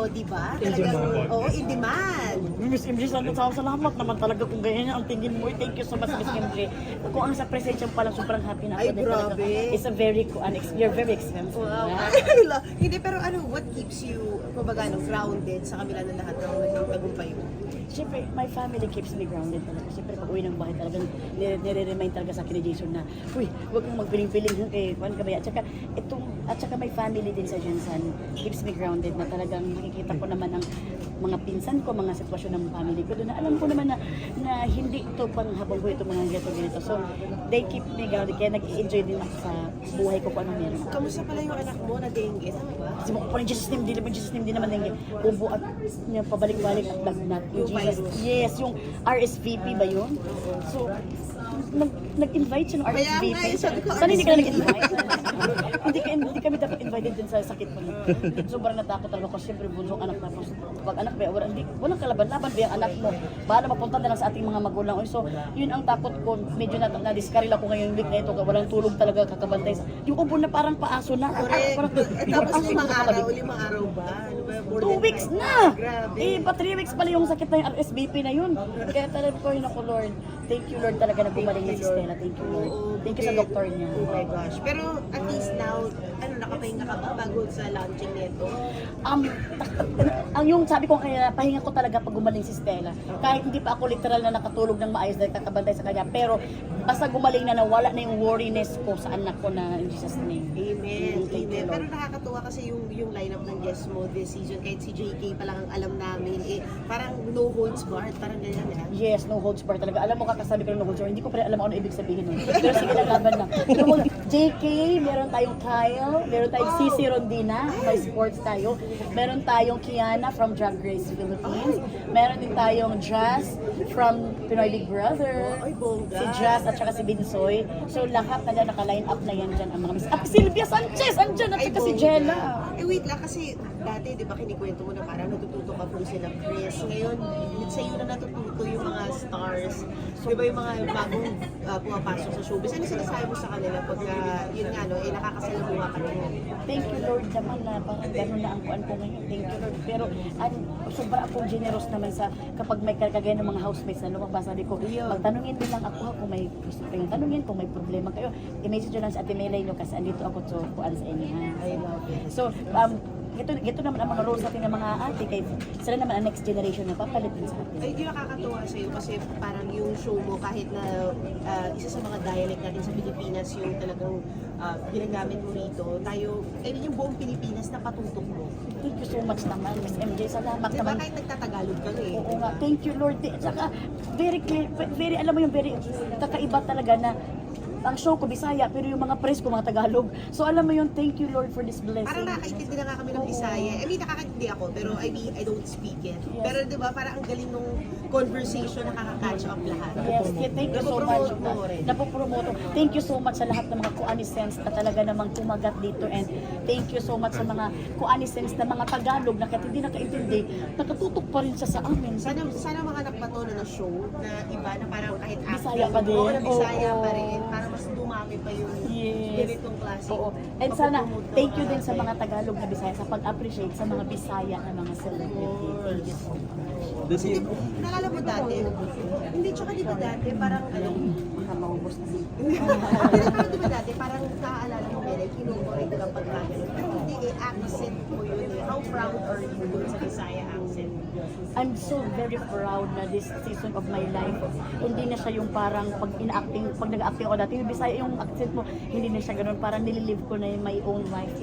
O, di ba? Talagang, oo, in demand. Miss MJ, salamat sa salamat naman talaga kung ganyan ang tingin mo. Thank you so much, Miss MJ. Kung ang sa presensya pa lang, sobrang happy na ako. Ay, Dahil talaga, grabe. It's a very, an, you're very expensive. Wow. na. Hindi, pero ano, what keeps you, kumbaga, ano, grounded sa kabila ng lahat ng naging tagumpay mo? Siyempre, my family keeps me grounded talaga. Siyempre, pag uwi ng bahay talagang nire- nire-remind talaga sa akin ni Jason na, Uy, huwag kang magpiling-piling ha, kay Juan Cabay. At saka, itong, at saka my family din sa Jensan keeps me grounded na talagang nakikita ko naman ang mga pinsan ko, mga sitwasyon ng family ko doon na alam ko naman na, na hindi ito pang habang buhay ito mga ganito ganito. So, they keep me grounded. Kaya nag-enjoy din ako sa buhay ko kung ano meron. Kamusta pala yung anak mo na dengue? Tama ba? Kasi mo pa rin Jesus name, di naman Jesus name, di naman yung ubo at niya pabalik-balik at lagnat. Yung Jesus, yes, yung RSVP ba yun? So, nag, nag-invite siya ng Kaya RSVP. nga, eh, sabi ko, Sana hindi ka na nag-invite. hindi, ka, hindi kami dapat invited din sa sakit ko. Sobrang natakot talaga ako. Siyempre, bunsong anak tapos pag anak ba, wala, hindi, walang kalaban-laban ba yung anak mo. Bahala mapunta na lang sa ating mga magulang. So, yun ang takot ko. Medyo na, na-discarrel ako ngayong week na ito. Walang tulog talaga kakabantay. sa- Yung ubo na parang paaso na. Correct. Parang, Eh, tapos limang araw, limang araw ba? Ano ba? Two weeks na! Grabe. Eh, pa three weeks pala yung sakit na yung RSVP na yun. Kaya talaga ko yun ako, Lord. Thank you, Lord, talaga na gumaling na si Stella. Thank you, Lord. Thank you sa doktor niya. Oh my gosh. Pero at least now, nakapahinga ka ba bago sa launching nito? Um, ang yung sabi ko kaya pahinga ko talaga pag gumaling si Stella. Kahit hindi pa ako literal na nakatulog ng maayos dahil kakabantay sa kanya. Pero basta gumaling na nawala na yung worriness ko sa anak ko na in Jesus name. Amen. You, Amen. Pero Lord. Nakakatuwa kasi yung yung lineup ng guests mo this season, kahit si JK pa lang ang alam namin, eh, parang no holds barred, parang ganyan eh. Yes, no holds barred talaga. Alam mo, kakasabi ko no holds barred. Hindi ko pa rin alam ano ibig sabihin nun. Pero sige lang, laban lang. JK, meron tayong Kyle, meron tayong Cici Rondina, may sports tayo. Meron tayong Kiana from Drag Race Philippines. Meron din tayong Jazz from Pinoy Big Brother. Ay. Si Jazz at saka si Binsoy. So lahat na dyan, naka-line up na yan dyan ang mga miss. At Sylvia Sanchez, andyan, at saka si bongga. Jenna. Eh wait lang, kasi dati, di ba, kinikwento mo na parang natututo ka po sila Chris. Ngayon, sa iyo na natututo yung mga stars. Di ba yung mga bagong uh, pumapasok sa showbiz? Ano sinasabi mo sa kanila pagka, yun nga, no, eh, nakakasalamuha ka na Thank you Lord naman na parang gano'n na ang kuan ko ngayon. Thank you Lord. Pero an, sobra akong generous naman sa kapag may kagaya ng mga housemates na lumabas. Sabi ko, magtanungin din lang ako kung may gusto kayong tanungin, kung may problema kayo. I-message lang sa Ate Melay no, kasi andito ako to kuan sa inyo. Ha? So, um, ito, ito naman ang mga roles natin ng mga ate kay sila naman ang next generation na papalit din sa atin. Ay, di nakakatuwa sa'yo kasi parang yung show mo kahit na ah, isa sa mga dialect natin sa Pilipinas yung talagang ah, ginagamit mo rito, tayo, ay yung buong Pilipinas na patutok mo. Thank you so much naman, Miss MJ. Salamat Di ba naman. kahit nagtatagalog ka na eh. Oo nga, thank you Lord. Di- Tsaka, very clear, very, alam mo yung very kakaiba talaga na ang show ko Bisaya pero yung mga press ko mga Tagalog. So alam mo yun, thank you Lord for this blessing. Parang nakakaintindi na nga kami ng Oo. Bisaya. I mean, nakakaintindi ako, pero I mean, I don't speak it. Yes. Pero di ba, parang ang galing nung conversation, nakaka-catch up lahat. Yes, yeah, thank you so much. Napopromote mo rin. Napopromote. Thank you so much sa lahat ng mga kuanisens na talaga namang kumagat dito and thank you so much sa mga kuanisens na mga Tagalog na kahit hindi nakaintindi, nakatutok pa rin siya sa amin. Sana, sana mga nakpatono na show na iba na parang kahit acting. Bisaya pa din. Oo, na Bisaya Oo. pa rin. Para mas dumami pa yung Yes. ganitong klase. Oo. And sana, thank you din sa mga Tagalog na Bisaya sa pag-appreciate sa mga Bisaya na mga celebrity. Thank you so much. Does Hindi, he, naalala mo dati? Hindi, tsaka di ba dati, parang ano, Baka maubos na. Hindi di ba dati, parang naaalala mo Mel, kinukorek ka pag gagano. Pero hindi eh, accent mo yun. How proud are you dun sa Bisaya accent? I'm so very proud na this season of my life, hindi na siya yung parang pag ina-acting, pag nag-acting ako dati, yung Bisaya yung accent mo, hindi na siya ganun, parang nililive ko na yung my own life